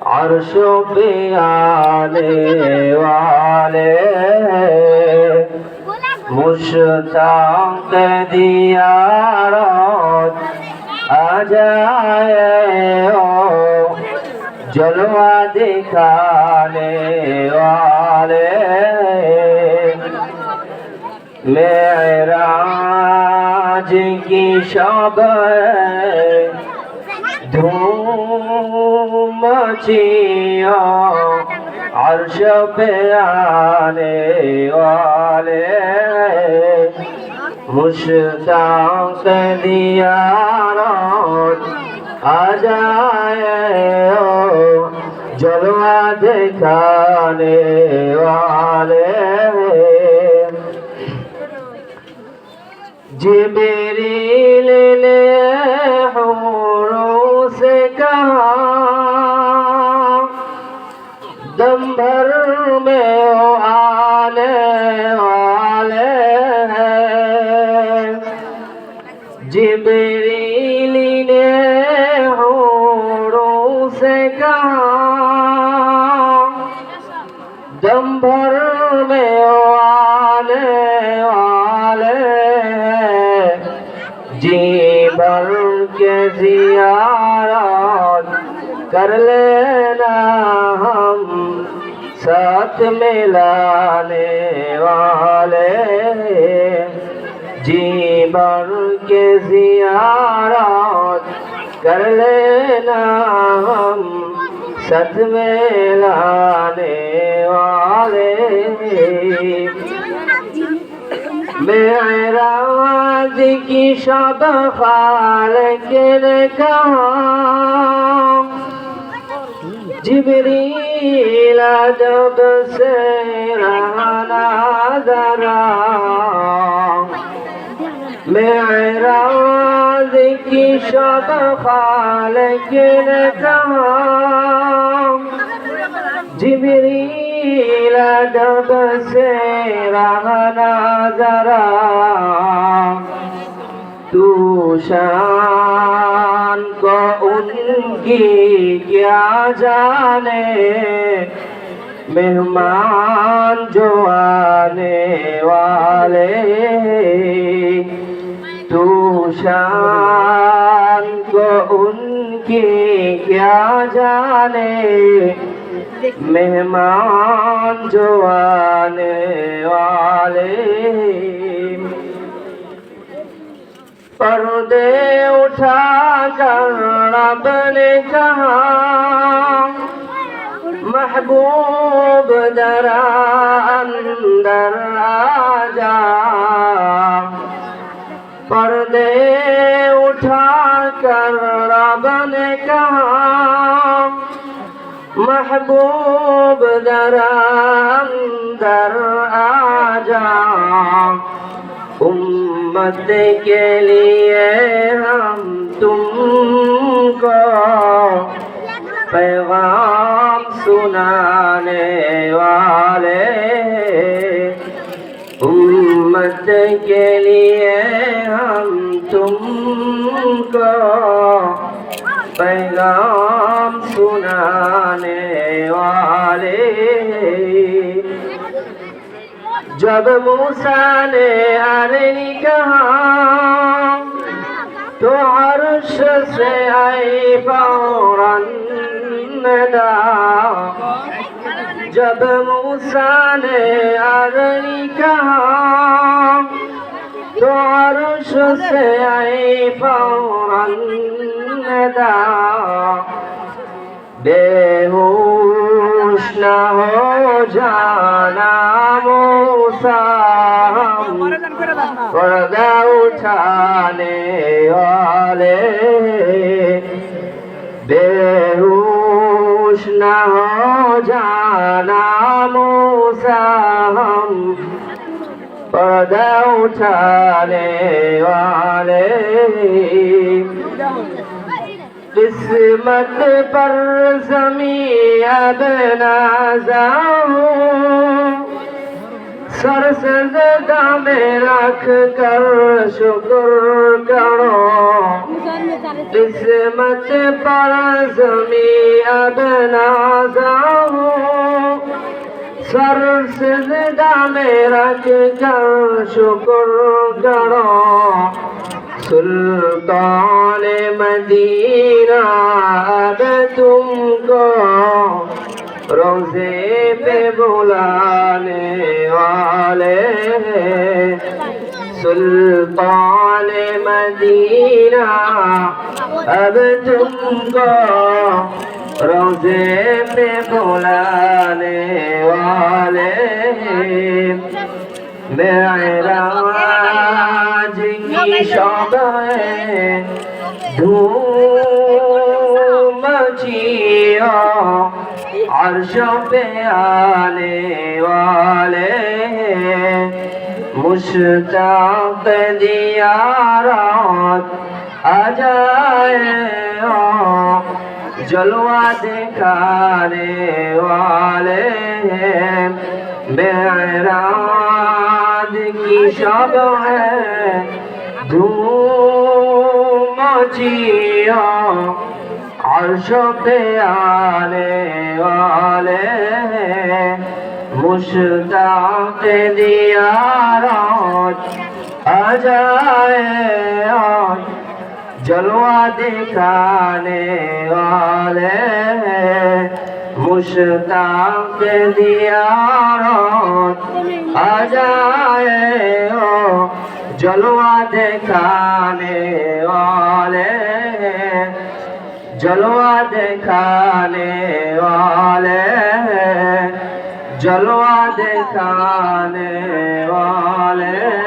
আরশো পিয়ালে ওয়ালে মুশতাক দিয়ারত আজায়ে ও জলওয়া দেখালে ওয়ালে মেরাজ কি শব্দ धूम मचिया अर्श पे आने वाले मुश्ताक दिया रात आ जाए ओ जलवा दिखाने वाले जिबरील ने भर में वाले हैं जी भर के जियारत कर लेना हम साथ मिलाने वाले जी जियारत कर लेना हम सत में लाने वाले मेराज की शब खाल के कहा जिबरील जब से रहना जरा کی شاد خالق نے کہا جبریل جب سے رہنا ذرا تو شان کو ان کی کیا جانے مہمان جو آنے والا شان کو ان کی کیا جانے؟ مہمان جو آنے والے پردے اٹھا کر رب نے کہا، محبوب درا اندر آ جا۔ پردے نے کہا محبوب در اندر آ جا امت کے لیے ہم تم کو پیغام سنانے والے امت کے لیے ہم تم کو पैगाम सुनाने वाले जब मूसा ने अरनी कहा तो अर्श से आई फौरन नदा जब मूसा ने अरनी कहा तो अर्श से आई फौरन দাও বেহুশ না হো জানা মোসা পর্দা উঠানে ওয়ালে किस्मत पर जमी अब नाजाऊं सर सजदा में रख कर शुक्र करो किस्मत पर जमी अब नाजा हूँ सर सिजदा में रख कर शुक्र करो सुल्तान मदीना अब तुमको रोजे पे बुलाने वाले हैं सुल्तान मदीना अब तुमको रोजे पे बुलाने वाले हैं मेराज میں دھوم جیا عرش پہ آنے والے مشتاق دیارات آجائے جلوہ دکھانے والے ہیں معراج کی شب ہے ধুম জিয়া আরশ পে আলে আলে মুশতাক দিয়া রাত আজায় জলওয়া দেখানে আলে মুশতাক দিয়া রাত আজায় جلوہ دکھانے والے جلوہ دکھانے والے جلوہ دکھانے والے۔